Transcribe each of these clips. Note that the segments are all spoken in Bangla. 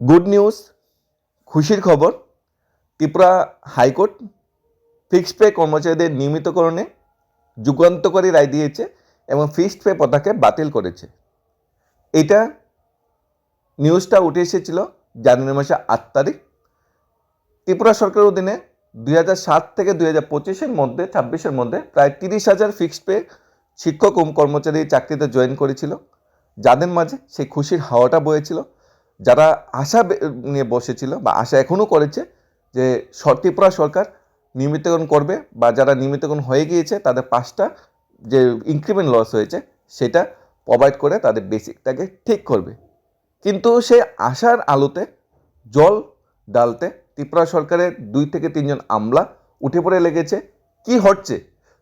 গুড নিউজ খুশির খবর, ত্রিপুরা হাইকোর্ট ফিক্সড পে কর্মচারীদের নিয়মিতকরণে যুগান্তকারী রায় দিয়েছে এবং ফিক্সড পে পতাকে বাতিল করেছে। এটা নিউজটা উঠে এসেছিল জানুয়ারি মাসে আট তারিখ। ত্রিপুরা সরকারের অধীনে দুই সাত থেকে দুই হাজার পঁচিশের মধ্যে, ছাব্বিশের মধ্যে প্রায় তিরিশ হাজার ফিক্সড পে শিক্ষক কর্মচারী চাকরিতে জয়েন করেছিল। যাদের মাঝে সেই খুশির হাওয়াটা বয়েছিল। যারা আশা নিয়ে বসেছিল বা আশা এখনও করেছে যে ত্রিপুরা সরকার নিয়মিতকরণ করবে বা যারা নিয়মিতকরণ হয়ে গিয়েছে, তাদের পাঁচটা যে ইনক্রিমেন্ট লস হয়েছে, সেটা প্রোভাইড করে তাদের বেসিকটাকে ঠিক করবে। কিন্তু সে আশার আলোতে জল ডালতে ত্রিপুরা সরকারের দুই থেকে তিনজন আমলা উঠে পড়ে লেগেছে। কি হচ্ছে?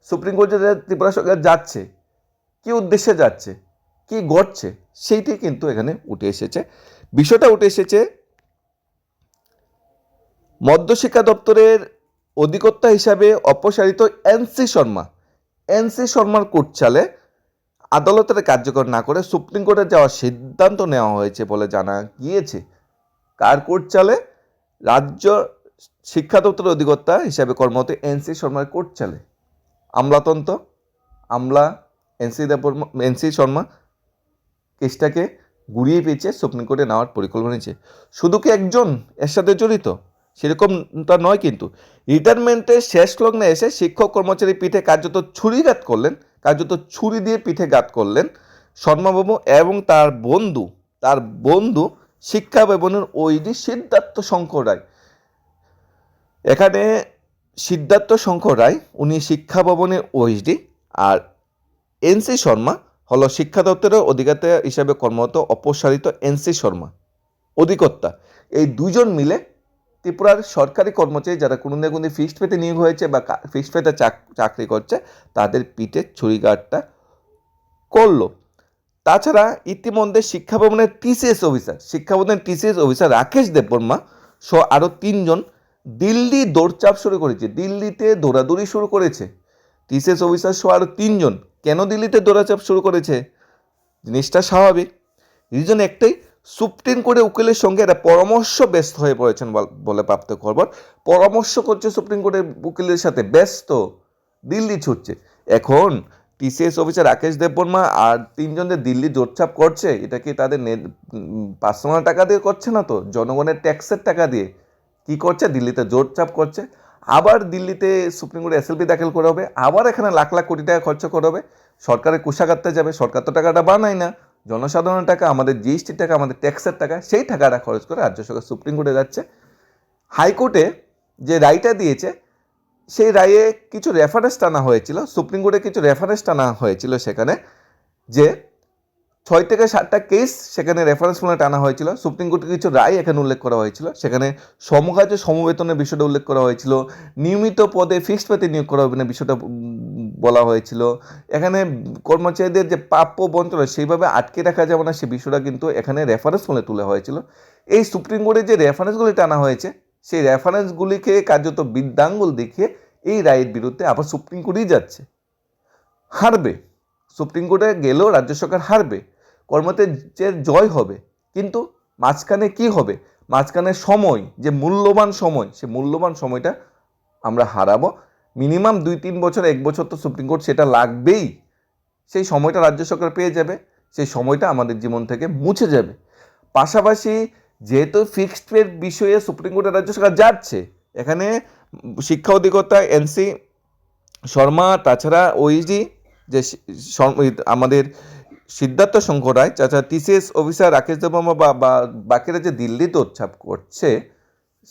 সুপ্রিম কোর্টে ত্রিপুরা সরকার যাচ্ছে, কি উদ্দেশ্যে যাচ্ছে, কি ঘটছে, সেইটি কিন্তু এখানে উঠে এসেছে। বিষয়টা উঠে এসেছে মধ্যশিক্ষা দপ্তরের অধিকর্তা হিসাবে অপসারিত এনসি শর্মা। এনসি শর্মার কোর্ট চালে আদালতের কার্যকর না করে সুপ্রিম কোর্টে যাওয়ার সিদ্ধান্ত নেওয়া হয়েছে বলে জানা গিয়েছে। কার কোর্ট চালে রাজ্য শিক্ষা দপ্তরের অধিকর্তা হিসাবে কর্মরত এনসি শর্মার কোর্ট চালে আমলাতন্ত্র, আমলা এনসি দেবর এনসি শর্মা কেসটাকে গুড়িয়ে পেয়েছে সুপ্রিম কোর্টে নেওয়ার পরিকল্পনা নিয়েছে। শুধু কি একজন এর সাথে জড়িত? সেরকমটা নয় কিন্তু। রিটায়ারমেন্টের শেষ লগ্নে এসে শিক্ষক কর্মচারী পিঠে কার্যত ছুরিঘাত করলেন, কার্যত ছুরি দিয়ে পিঠে ঘাত করলেন শর্মাবাবু এবং তার বন্ধু তার বন্ধু শিক্ষা ভবনের ওইডি সিদ্ধার্থ শঙ্কর রায়। এখানে সিদ্ধার্থ শঙ্কর রায়, উনি শিক্ষা ভবনের ওইডি আর এনসি শর্মা হলো শিক্ষা দপ্তরের অধিকর্তা হিসাবে কর্মরত অপসারিত এনসি শর্মা। অধিকর্তা, এই দুজন মিলে ত্রিপুরার সরকারি কর্মচারী যারা কোনো না কোনো ফিক্সড পেতে নিয়োগ হয়েছে বা ফিক্সড পেতে চাকরি করছে, তাদের পিঠে ছুরিঘাটটা করল। তাছাড়া ইতিমধ্যে শিক্ষা ভবনের টিসিএস অফিসার, শিক্ষা ভবনের টিসিএস অফিসার রাকেশ দেববর্মা সহ আরও তিনজন দিল্লি দৌড়চাপ শুরু করেছে। দিল্লিতে দৌড়াদৌড়ি শুরু করেছে। টিসিএস অফিসার সহ আরও তিনজন কেন দিল্লিতে দৌড়াচাপ শুরু করেছে? জিনিসটা স্বাভাবিক। রিজন একটাই সুপ্রিম কোর্টে উকিলের সঙ্গে একটা পরামর্শ ব্যস্ত হয়ে পড়েছেন বল- প্রাপ্ত খবর। পরামর্শ করছে সুপ্রিম কোর্টের উকিলের সাথে, ব্যস্ত, দিল্লি ছুটছে। এখন টিসিএস অফিসার রাকেশ দেববর্মা আর তিনজন যে দিল্লি জোরচাপ করছে, এটা কি তাদের পার্সোনাল টাকা দিয়ে করছে না তো? জনগণের ট্যাক্সের টাকা দিয়ে। কি করছে? দিল্লিতে জোরচাপ করছে। আবার দিল্লিতে সুপ্রিম কোর্টে এসএলপি দাখিল করা হবে, আবার এখানে লাখ লাখ কোটি টাকা খরচ করা হবে। সরকারের কুষাগারতে যাবে, সরকার তো টাকাটা বানায় না। জনসাধারণের টাকা, আমাদের জিএসটির টাকা, আমাদের ট্যাক্সের টাকা, সেই টাকাটা খরচ করে রাজ্য সরকার সুপ্রিম কোর্টে যাচ্ছে। হাইকোর্টে যে রায়টা দিয়েছে, সেই রায়ে কিছু রেফারেন্স টানা হয়েছিল। সুপ্রিম কোর্টে কিছু রেফারেন্স টানা হয়েছিল সেখানে যে ছয় থেকে সাতটা কেস সেখানে রেফারেন্স ফোনে টানা হয়েছিল। সুপ্রিম কোর্টের কিছু রায় এখানে উল্লেখ করা হয়েছিল। সেখানে সমকাজ সমবেতনের বিষয়টা উল্লেখ করা হয়েছিল। নিয়মিত পদে ফিক্সড পেতে নিয়োগ করা হবে না বিষয়টা বলা হয়েছিল। এখানে কর্মচারীদের যে প্রাপ্য বন্টন সেইভাবে আটকে রাখা যাবে না, সে বিষয়টা কিন্তু এখানে রেফারেন্স ফোনে তুলে হয়েছিল। এই সুপ্রিম কোর্টে যে রেফারেন্সগুলি টানা হয়েছে, সেই রেফারেন্সগুলিকে কার্যত বৃদ্ধাঙ্গুল দেখিয়ে এই রায়ের বিরুদ্ধে আবার সুপ্রিম কোর্টেই যাচ্ছে। হারবে। সুপ্রিম কোর্টে গেলেও রাজ্য সরকার হারবে। কর্মচারীর জয় হবে, কিন্তু মাঝখানে কি হবে? মাঝখানে সময়, যে মূল্যবান সময়, সে মূল্যবান সময়টা আমরা হারাবো। মিনিমাম দুই, তিন বছর, এক বছর তো সুপ্রিম কোর্ট সেটা লাগবেই। সেই সময়টা রাজ্য সরকার পেয়ে যাবে, সেই সময়টা আমাদের জীবন থেকে মুছে যাবে। পাশাপাশি যেহেতু ফিক্সড পের বিষয়ে সুপ্রিম কোর্টের রাজ্য সরকার যাচ্ছে, এখানে শিক্ষা অধিকর্তা এনসি শর্মা, তাছাড়া ওইজি যে আমাদের সিদ্ধার্থ শঙ্কর রায় তাছাড়া টিসিএস অফিসার রাকেশ দেববর্মা বা বাকিরা যে দিল্লি দৌড়ছাপ করছে,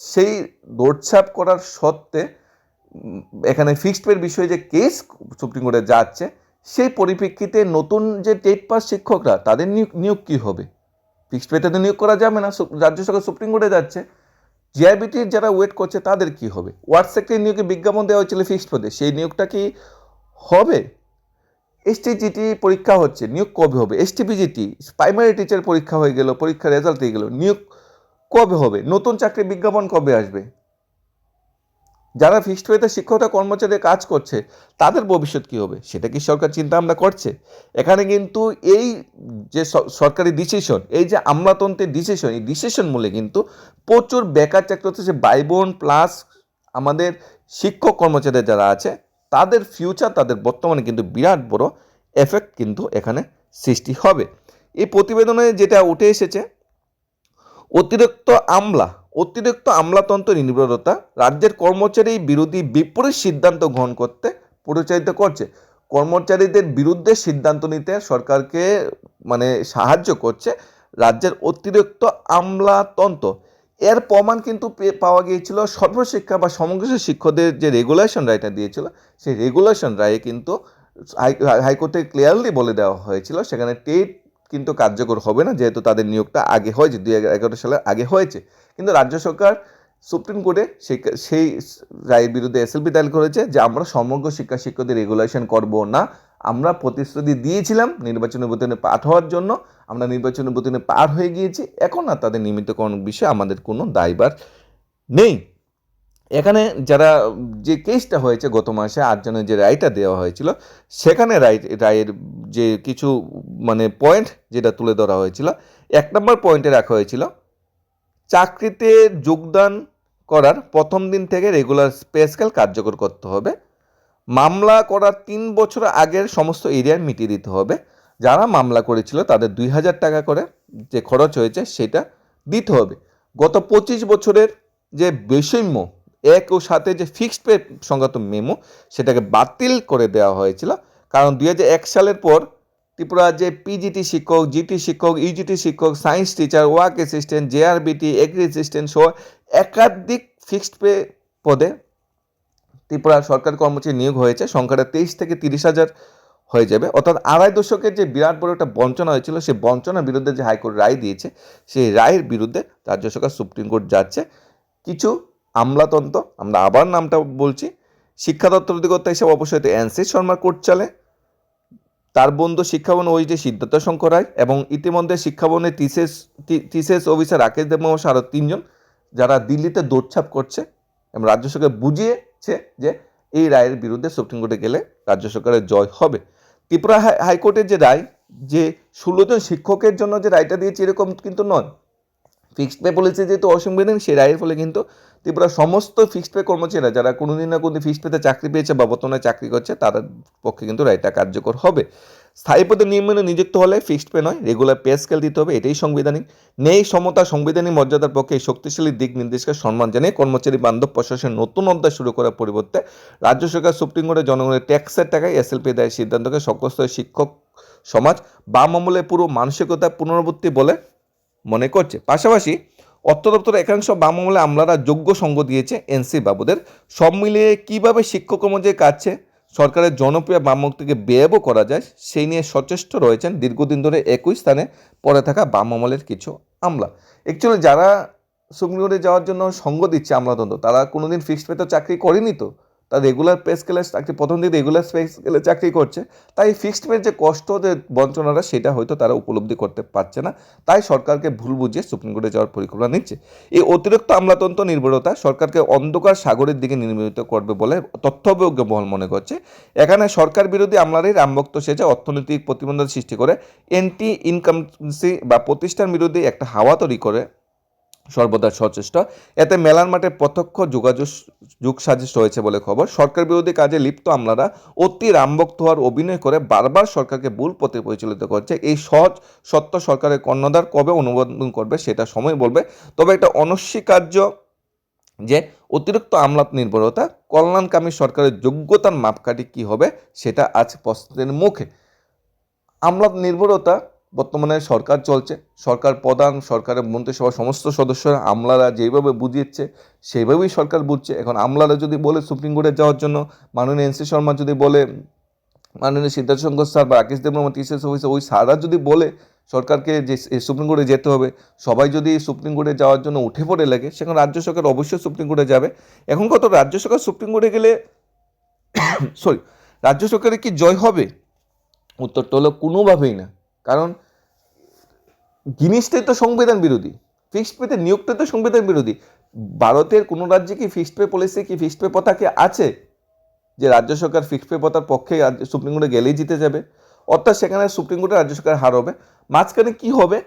সেই দৌড়ছাপ করার সত্ত্বে এখানে ফিক্সড পের বিষয়ে যে কেস সুপ্রিম কোর্টে যাচ্ছে, সেই পরিপ্রেক্ষিতে নতুন যে টেট পাস শিক্ষকরা, তাদের নিয়োগ কী হবে? ফিক্সড পেতে তো নিয়োগ করা যাবে না রাজ্য সরকার সুপ্রিম কোর্টে যাচ্ছে। জিআইবিটির যারা ওয়েট করছে, তাদের কি হবে? ওয়ার্ড সেক্রেটারি নিয়োগে বিজ্ঞাপন দেওয়া হয়েছিল ফিক্সড পদে সেই নিয়োগটা কি হবে? এসটিজিটি পরীক্ষা হচ্ছে, নিয়োগ কবে হবে? এসটিপিজিটি প্রাইমারি টিচার পরীক্ষা হয়ে গেল, পরীক্ষার রেজাল্ট হয়ে গেল, নিয়োগ কবে হবে? নতুন চাকরি বিজ্ঞাপন কবে আসবে? যারা ফিক্সড পেতে শিক্ষকতা কর্মচারী কাজ করছে, তাদের ভবিষ্যৎ কী হবে? সেটা কি সরকার চিন্তা ভাবনা করছে? এখানে কিন্তু এই যে সরকারি ডিসিশন এই যে আমলাতন্ত্রের ডিসিশন এই ডিসিশন মূলে কিন্তু প্রচুর বেকার চাকরি হচ্ছে ভাই বোন প্লাস আমাদের শিক্ষক কর্মচারী যারা আছে তাদের ফিউচার তাদের বর্তমানে কিন্তু বিরাট বড় এফেক্ট কিন্তু এখানে সৃষ্টি হবে। এই প্রতিবেদনে যেটা উঠে এসেছে, অতিরিক্ত আমলা, অতিরিক্ত আমলাতন্ত্র নির্ভরতা রাজ্যের কর্মচারী বিরোধী বিপরীত সিদ্ধান্ত গ্রহণ করতে পরিচালিত করছে। কর্মচারীদের বিরুদ্ধে সিদ্ধান্ত নিতে সরকারকে মানে সাহায্য করছে রাজ্যের অতিরিক্ত আমলাতন্ত্র। এর প্রমাণ কিন্তু পাওয়া গিয়েছিল সর্বশিক্ষা বা সমগ্র শিক্ষকদের যে রেগুলেশন রায়টা দিয়েছিল, সেই রেগুলেশন রায়ে কিন্তু হাই- হাইকোর্টে ক্লিয়ারলি বলে দেওয়া হয়েছিল, সেখানে টেট কিন্তু কার্যকর হবে না, যেহেতু তাদের নিয়োগটা আগে হয়েছে, দুই এগারো সালের আগে হয়েছে। কিন্তু রাজ্য সরকার সুপ্রিম কোর্টে সেই রায়ের বিরুদ্ধে এসএলপি দায়ের করেছে যে আমরা সমগ্র শিক্ষা শিক্ষকদের রেগুলেশন করব না, আমরা প্রতিশ্রুতি দিয়েছিলাম নির্বাচনী বতনে পাঠ হওয়ার জন্য আমরা নির্বাচনের বতনে পার হয়ে গিয়েছি। এখন আর তাদের নিমিত্তকরণ বিষয়ে আমাদের কোনো দায়বার নেই। এখানে যারা, যে কেসটা হয়েছে গত মাসে আটজনের যে রায়টা দেওয়া হয়েছিল, সেখানে রায়, রায়ের যে কিছু মানে পয়েন্ট যেটা তুলে ধরা হয়েছিল, এক নম্বর পয়েন্টে রাখা হয়েছিল, চাকরিতে যোগদান করার প্রথম দিন থেকে রেগুলার স্পেশাল কার্যকর করতে হবে। মামলা করার তিন বছর আগের সমস্ত এরিয়া মিটিয়ে দিতে হবে। যারা মামলা করেছিল তাদের দুই হাজার টাকা করে যে খরচ হয়েছে সেটা দিতে হবে। গত পঁচিশ বছরের যে বৈষম্য, এক ও সাথে যে ফিক্সড পে সংক্রান্ত মেমো সেটাকে বাতিল করে দেওয়া হয়েছিল। কারণ দুই এক সালের পর ত্রিপুরা যে পিজিটি শিক্ষক জিটি শিক্ষক ইউজিটি শিক্ষক science teacher work assistant JRBT agri assistant সহ একাধিক ফিক্সড পে পদে ত্রিপুরা সরকারি কর্মচারী নিয়োগ হয়েছে। সংখ্যাটা তেইশ থেকে তিরিশ হাজার হয়ে যাবে। অর্থাৎ আড়াই দশকের যে বিরাট বড় একটা বঞ্চনা হয়েছিল, সেই বঞ্চনার বিরুদ্ধে যে হাইকোর্ট রায় দিয়েছে, সেই রায়ের বিরুদ্ধে রাজ্য সরকার সুপ্রিম কোর্ট যাচ্ছে। কিছু আমলাতন্ত্র, আমরা আবার নামটা বলছি, শিক্ষা দপ্তর অধিকর্তা হিসেবে অবশ্যই এনসি শর্মা কোর্ট চলে। তার বন্ধু শিক্ষাভবন ওই যে সিদ্ধার্থ শঙ্কর রায় এবং ইতিমধ্যে শিক্ষাভবনের টিসেস টিসেস অফিসার রাকেশ দেব মহাশয় আরও তিনজন, যারা দিল্লিতে দৌড়ছাপ করছে এবং রাজ্য সরকার বুঝিয়েছে যে এই রায়ের বিরুদ্ধে সুপ্রিম কোর্টে গেলে রাজ্য সরকারের জয় হবে। ত্রিপুরা হাই- হাইকোর্টের যে রায়, যে ষোলো জন শিক্ষকের জন্য যে রায়টা দিয়েছে এরকম কিন্তু নয়। ফিক্সড পে পলিসি যেহেতু অসংবিধান সেই রায়ের ফলে কিন্তু ত্রিপুরা সমস্ত ফিক্সড পে কর্মচারীরা, যারা কোনোদিন না কোনোদিন ফিক্সড পেতে চাকরি পেয়েছে বা বর্তমানে চাকরি করছে, তাদের পক্ষে কিন্তু রায়টা কার্যকর হবে। স্থায়ী পদে নিয়মে নিযুক্ত হলে ফিক্সড পে নয়, রেগুলার পে স্কেল দিতে হবে, এটাই সাংবিধানিক। নেই সমতা, সাংবিধানিক মর্যাদার পক্ষে এই শক্তিশালী দিক নির্দেশকে সম্মান জানিয়ে কর্মচারী, বান্ধব প্রশাসনের নতুন অধ্যায় শুরু করার পরিবর্তে রাজ্য সরকার সুপ্রিম কোর্টে জনগণের ট্যাক্সের টাকায় এসএলপি দেয় সিদ্ধান্তকে সকস্ত শিক্ষক সমাজ বাম আমলে পুরো মানসিকতা পুনরাবৃত্তি বলে মনে করছে। পাশাপাশি অর্থ দপ্তরের একাংশ বাম আমলে আমলারা যোগ্য সঙ্গ দিয়েছে এনসি বাবুদের। সব মিলিয়ে কীভাবে শিক্ষক কর্মচারীর কাছে সরকারের জনপ্রিয় বামমুক্তিকে ব্যয়ও করা যায়, সেই নিয়ে সচেষ্ট রয়েছেন দীর্ঘদিন ধরে একই স্থানে পড়ে থাকা বাম আমলের কিছু আমলা। অ্যাকচুয়ালি যারা সুপ্রিম কোর্টে যাওয়ার জন্য সঙ্গ দিচ্ছে আমলাতন্ত্র, তারা কোনোদিন ফিক্সড পেতে চাকরি করেনি তো? তারা রেগুলার পে স্কেলে চাকরি, প্রথম দিন রেগুলার পে স্কেলে চাকরি করছে, তাই ফিক্সড পের যে কষ্ট বঞ্চনাটা, সেটা হয়তো তারা উপলব্ধি করতে পারছে না, তাই সরকারকে ভুল বুঝিয়ে সুপ্রিম কোর্টে যাওয়ার পরিকল্পনা নিচ্ছে। এই অতিরিক্ত আমলাতন্ত্র নির্ভরতা সরকারকে অন্ধকার সাগরের দিকে নির্মিত করবে বলে তথ্যবিজ্ঞ মহল মনে করছে। এখানে সরকার বিরোধী আমলারই রামভক্ত সেজে অর্থনৈতিক প্রতিবন্ধক সৃষ্টি করে এন্টি ইনকামসি বা প্রতিষ্ঠান বিরোধী একটা হাওয়া তৈরি করে সর্বদা সচেষ্ট। এতে মেলার মাঠে প্রত্যক্ষ যোগাযোগ যুগ সাজিশ রয়েছে বলে খবর। সরকার বিরোধী কাজে লিপ্ত আমলারা অতি রামভক্ত হওয়ার অভিনয় করে বারবার সরকারকে ভুল পথে পরিচালিত করছে। এই সহজ, সত্য সরকারের কর্ণধার কবে অনুমোদন করবে সেটা সময় বলবে। তবে এটা অনস্বীকার্য যে অতিরিক্ত আমলাত নির্ভরতা, কল্যাণকামী সরকারের যোগ্যতার মাপকাঠি কী হবে সেটা আজ প্রশ্নের মুখে। আমলাত নির্ভরতা বর্তমানে সরকার চলছে, সরকার প্রধান, সরকারের মন্ত্রিসভার সমস্ত সদস্যরা, আমলারা যেভাবে বুঝিয়েছে, সেইভাবেই সরকার বুঝছে। এখন আমলারা যদি বলে সুপ্রিম কোর্টে যাওয়ার জন্য, মাননীয় এনসি শর্মা যদি বলে, মাননীয় সিদ্ধার্থ শঙ্কর স্যার বা রাকেশ দেববর্মা, টিসিএস অফিসে, ওই স্যাররা যদি বলে সরকারকে যে সুপ্রিম কোর্টে যেতে হবে, সবাই যদি সুপ্রিম কোর্টে যাওয়ার জন্য উঠে পড়ে লাগে, সেখানে রাজ্য সরকার অবশ্যই সুপ্রিম কোর্টে যাবে। এখন কত, রাজ্য সরকার সুপ্রিম কোর্টে গেলে সরি রাজ্য সরকারের কি জয় হবে? উত্তরটা হলো কোনোভাবেই না। কারণ জিনিসটাই তো সংবিধান বিরোধী, ফিক্সড পেতে নিয়োগটা তো সংবিধান বিরোধী। ভারতের কোনো রাজ্যে কি ফিক্সড পে পলিসি, কি ফিক্সড পে প্রথা কি আছে? যে রাজ্য সরকার ফিক্সড পে প্রথার পক্ষে সুপ্রিম কোর্টে গেলেই জিতে যাবে। অর্থাৎ সেখানে সুপ্রিম কোর্টে রাজ্য সরকার হার হবে। মাঝখানে কি হবে?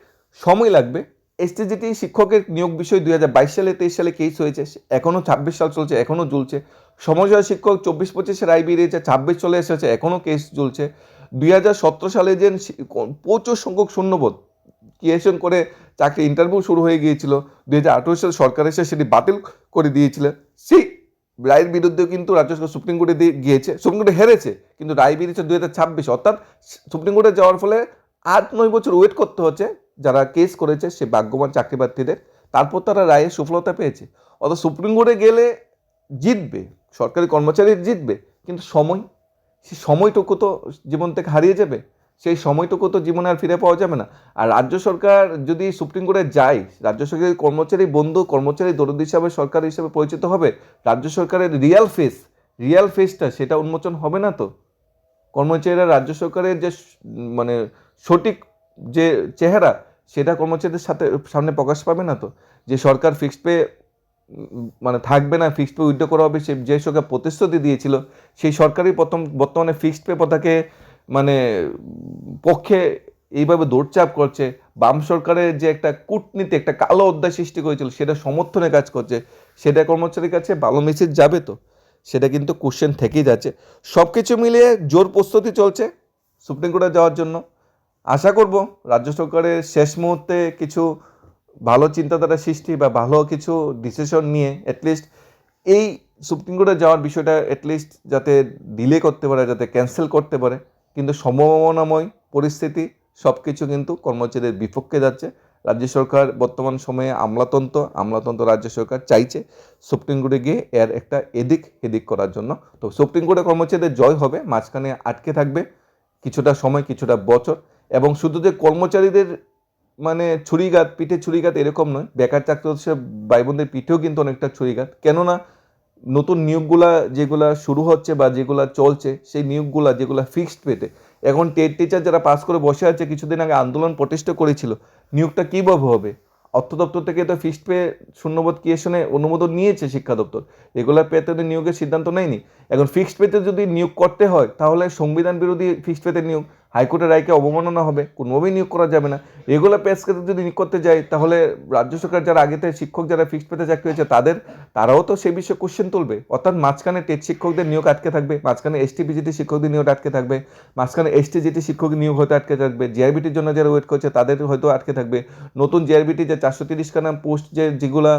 সময় লাগবে। এসটিজিটি শিক্ষকের নিয়োগ বিষয় দুই হাজার বাইশ সালে, তেইশ সালে কেস হয়েছে। এখনও ছাব্বিশ সাল চলছে, এখনও ঝুলছে। সমাজসেবা শিক্ষক চব্বিশ পঁচিশে রায় বেরিয়েছে, ছাব্বিশ চলে এসেছে, এখনও কেস চলছে দুই হাজার সতেরো সালে যে প্রচুর সংখ্যক শূন্যবোধ। ক্রিয়েশন করে চাকরি ইন্টারভিউ শুরু হয়ে গিয়েছিল। দুই হাজার আঠেরো সালে সরকার এসে সেটি বাতিল করে দিয়েছিল। সেই রায়ের বিরুদ্ধে কিন্তু রাজ্য সরকার সুপ্রিম কোর্টে দিয়ে গিয়েছে, সুপ্রিম কোর্টে হেরেছে, কিন্তু রায় বেরিয়েছে দুই হাজার ছাব্বিশ। অর্থাৎ সুপ্রিম কোর্টে যাওয়ার ফলে আট নয় বছর ওয়েট করতে হচ্ছে, যারা কেস করেছে সে ভাগ্যবান চাকরি প্রার্থীদের তারপর তারা রায়ে সফলতা পেয়েছে। অর্থাৎ সুপ্রিম কোর্টে গেলে জিতবে, সরকারি কর্মচারী জিতবে, কিন্তু সময়, সেই সময়টুকু তো জীবন থেকে হারিয়ে যাবে। সেই সময়টুকু তো জীবনে আর ফিরে পাওয়া যাবে না। আর রাজ্য সরকার যদি সুপ্রিম কোর্টে যায়, রাজ্য সরকারের কর্মচারী বন্ধু, কর্মচারী দরদ হিসাবে, সরকার হিসাবে পরিচিত হবে, রাজ্য সরকারের রিয়াল ফেস রিয়াল ফেসটা সেটা উন্মোচন হবে না তো? কর্মচারীরা রাজ্য সরকারের যে মানে সঠিক যে চেহারা, সেটা কর্মচারীদের সাথে, সামনে প্রকাশ পাবে না তো? যে সরকার ফিক্সড পে মানে থাকবে না ফিক্সড পে উইথড্র করা হবে, সে যে সরকার প্রতিশ্রুতি দিয়েছিল, সেই সরকারই প্রথম, বর্তমানে ফিক্সড পে প্রথাকে মানে পক্ষে এইভাবে দৌড়চাপ করছে, বাম সরকারের যে একটা কূটনীতি, একটা কালো অধ্যায় সৃষ্টি করেছিল, সেটা সমর্থনে কাজ করছে, সেটা কর্মচারীর কাছে ভালো মেসেজ যাবে তো? সেটা কিন্তু কোশ্চেন থেকেই যাচ্ছে। সব কিছু মিলিয়ে জোর প্রস্তুতি চলছে সুপ্রিম কোর্টে যাওয়ার জন্য। আশা করব রাজ্য সরকারের শেষ মুহূর্তে কিছু ভালো চিন্তাধারা সৃষ্টি বা ভালো কিছু ডিসিশন নিয়ে অ্যাটলিস্ট এই সুপ্রিম কোর্টে যাওয়ার বিষয়টা অ্যাটলিস্ট যাতে ডিলে করতে পারে, যাতে ক্যান্সেল করতে পারে। কিন্তু সম্ভাবনাময় পরিস্থিতি সব কিছু কিন্তু কর্মচারীদের বিপক্ষে যাচ্ছে। রাজ্য সরকার বর্তমান সময়ে আমলাতন্ত্র আমলাতন্ত্র রাজ্য সরকার চাইছে সুপ্রিম কোর্টে গিয়ে এর একটা এদিক এদিক করার জন্য। তো সুপ্রিম কোর্টে কর্মচারীদের জয় হবে, মাঝখানে আটকে থাকবে কিছুটা সময়, কিছুটা বছর এবং শুধু যে কর্মচারীদের মানে ছুরিঘাত পিঠে ছুরিঘাত এরকম নয়, বেকার চাকরি ভাই বোনদের পিঠেও কিন্তু অনেকটা ছুরিঘাত। কেননা নতুন নিয়োগগুলা যেগুলা শুরু হচ্ছে বা যেগুলা চলছে, সেই নিয়োগগুলা যেগুলা ফিক্সড পেতে এখন টেট টিচার যারা পাস করে বসে আছে, কিছুদিন আগে আন্দোলন প্রতিষ্ঠা করেছিল, নিয়োগটা কীভাবে হবে? অর্থ দপ্তর থেকে তো ফিক্সড পে শূন্যবোধ কিয়েশনে অনুমোদন নিয়েছে শিক্ষা দপ্তর? এগুলা পেতে তো নিয়োগের সিদ্ধান্ত নেয়নি। এখন ফিক্সড পেতে যদি নিয়োগ করতে হয়, তাহলে সংবিধান বিরোধী ফিক্সড পেতে নিয়োগ হাইকোর্টের রায়কে অবমাননা হবে কোনোভাবেই নিয়োগ করা যাবে না। রেগুলার পে যদি নিয়োগ করতে যায়, তাহলে রাজ্য সরকার যারা আগেতে শিক্ষক যারা ফিক্সড পেতে চাকরি হয়েছে তাদের, তারাও তো সেই বিষয়ে কোশ্চেন তুলবে। অর্থাৎ মাঝখানে টেট শিক্ষকদের নিয়োগ আটকে থাকবে, মাঝখানে এসটি বিজিটি শিক্ষকদের নিয়োগ আটকে থাকবে, মাঝখানে এসটি জিটি শিক্ষক নিয়োগ হয়তো আটকে থাকবে জিআরবিটির জন্য যারা ওয়েট করছে, তাদের হয়তো আটকে থাকবে। নতুন জিআরবিটি যে চারশো তিরিশ খানা পোস্ট যে যেগুলা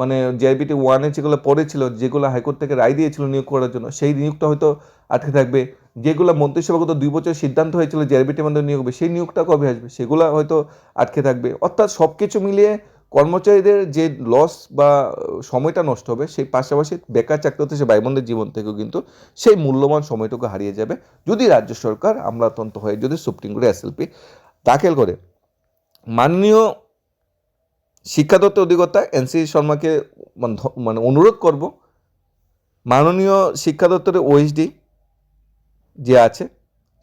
মানে জিআরবিটি ওয়ানে যেগুলো পড়েছিল যেগুলো হাইকোর্ট থেকে রায় দিয়েছিল নিয়োগ করার জন্য, সেই নিয়োগটা হয়তো আটকে থাকবে। যেগুলো মন্ত্রিসভাগত দুই বছর সিদ্ধান্ত হয়েছিল জিআরবিটির মধ্যে নিয়োগ হবে, সেই নিয়োগটা কবে আসবে? সেগুলো হয়তো আটকে থাকবে। অর্থাৎ সব কিছু মিলিয়ে কর্মচারীদের যে লস বা সময়টা নষ্ট হবে, সেই পাশাপাশি বেকার চাকরি হতে সে ভাই জীবন থেকেও কিন্তু সেই মূল্যবান সময়টুকু হারিয়ে যাবে। যদি রাজ্য সরকার আমলাতন্ত্র হয়ে, যদি সুপ্রিম কোর্টে এসএলপি দাখিল করে, মাননীয় শিক্ষা দপ্তর অধিকর্তা এনসি শর্মাকে মানে মানে অনুরোধ করব, মাননীয় শিক্ষা দপ্তরের ওএসডি যে আছে,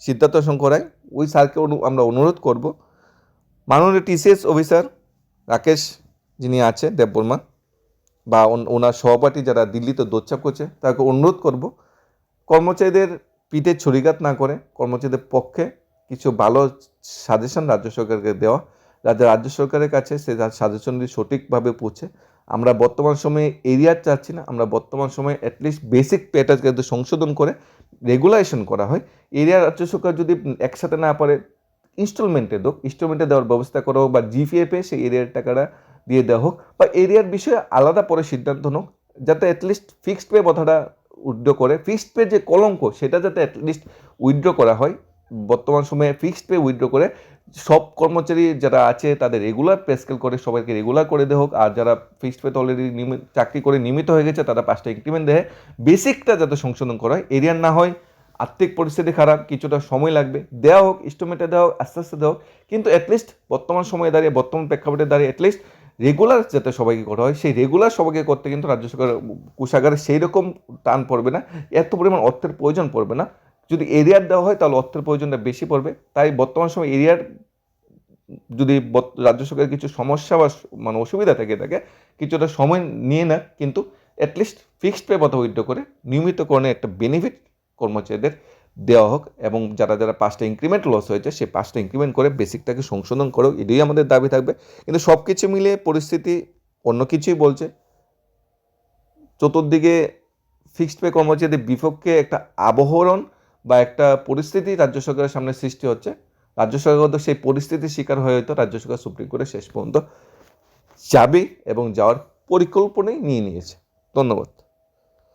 সিদ্ধার্থ শঙ্কর রায় ওই স্যারকে আমরা অনুরোধ করব। মাননীয় টিসিএস অফিসার রাকেশ যিনি আছে দেববর্মা, বা ওনার সহপাঠী যারা দিল্লিতে দোচ্চাপ করছে, তাকে অনুরোধ করব, কর্মচারীদের পিঠে ছুরিঘাত না করে, কর্মচারীদের পক্ষে কিছু ভালো সাজেশন রাজ্য সরকারকে দেওয়া। যাতে রাজ্য সরকারের কাছে সে সাজেশনটি সঠিকভাবে পৌঁছে আমরা বর্তমান সময়ে এরিয়ার চাচ্ছি না, আমরা বর্তমান সময়ে অ্যাটলিস্ট বেসিক পেটাকে যদি সংশোধন করে রেগুলেশন করা হয়। এরিয়া রাজ্য সরকার যদি একসাথে না পারে ইনস্টলমেন্টে দোক ইনস্টলমেন্টে দেওয়ার ব্যবস্থা করা হোক বা জিপিএফে সেই এরিয়ার টাকাটা দিয়ে দেওয়া হোক বা এরিয়ার বিষয়ে আলাদা পরে সিদ্ধান্ত হোক যাতে অ্যাটলিস্ট ফিক্সড পে কথাটা উইথড্র করে। ফিক্সড পে যে কলঙ্ক, সেটা যাতে অ্যাটলিস্ট উইথড্র করা হয়। বর্তমান সময়ে ফিক্সড পে উইথড্র করে সব কর্মচারী যারা আছে তাদের রেগুলার পে স্কেল করে, সবাইকে রেগুলার করে দেওয়া হোক। আর যারা ফিক্সড পেতে অলরেডি চাকরি করে নিয়মিত হয়ে গেছে, তারা পাঁচটা ইনক্রিমেন্ট দেয়। বেসিকটা যাতে সংশোধন করা হয় এরিয়ার না হয়, আর্থিক পরিস্থিতি খারাপ, কিছুটা সময় লাগবে। দেওয়া হোক ইস্টোমেটে দেওয়া হোক, আস্তে আস্তে দেওয়া হোক। কিন্তু অ্যাটলিস্ট বর্তমান সময়ে দাঁড়িয়ে, বর্তমান প্রেক্ষাপটে দাঁড়িয়ে অ্যাটলিস্ট রেগুলার যাতে সবাইকে করা হয়, সেই রেগুলার সবাইকে করতে কিন্তু রাজ্য সরকার, কোষাগারে সেই রকম টান পড়বে না। এত পরিমাণ অর্থের প্রয়োজন পড়বে না। যদি এরিয়ার দেওয়া হয়, তাহলে অর্থের প্রয়োজনটা বেশি পড়বে। তাই বর্তমান সময় এরিয়ার যদি রাজ্য সরকারের কিছু সমস্যা বা মানে অসুবিধা থেকে থাকে, কিছুটা সময় নিয়ে না কিন্তু অ্যাটলিস্ট ফিক্সড পে পথ উইথড্র করে নিয়মিতকরণে একটা বেনিফিট কর্মচারীদের দেওয়া হোক এবং যারা যারা পাঁচটা ইনক্রিমেন্ট লস হয়েছে সেই পাঁচটা ইনক্রিমেন্ট করে বেসিকটাকে সংশোধন করো এটাই আমাদের দাবি থাকবে। কিন্তু সব কিছু মিলিয়ে পরিস্থিতি অন্য কিছুই বলছে। চতুর্দিকে ফিক্সড পে কর্মচারীদের বিপক্ষে একটা আবহরণ বা একটা পরিস্থিতি রাজ্য সরকারের সামনে সৃষ্টি হচ্ছে, রাজ্য সরকার তো সেই পরিস্থিতির শিকার হয়ে হয়তো রাজ্য সরকার সুপ্রিম কোর্টে শেষ পর্যন্ত যাবে এবং যাওয়ার পরিকল্পনাই নিয়ে নিয়েছে। ধন্যবাদ।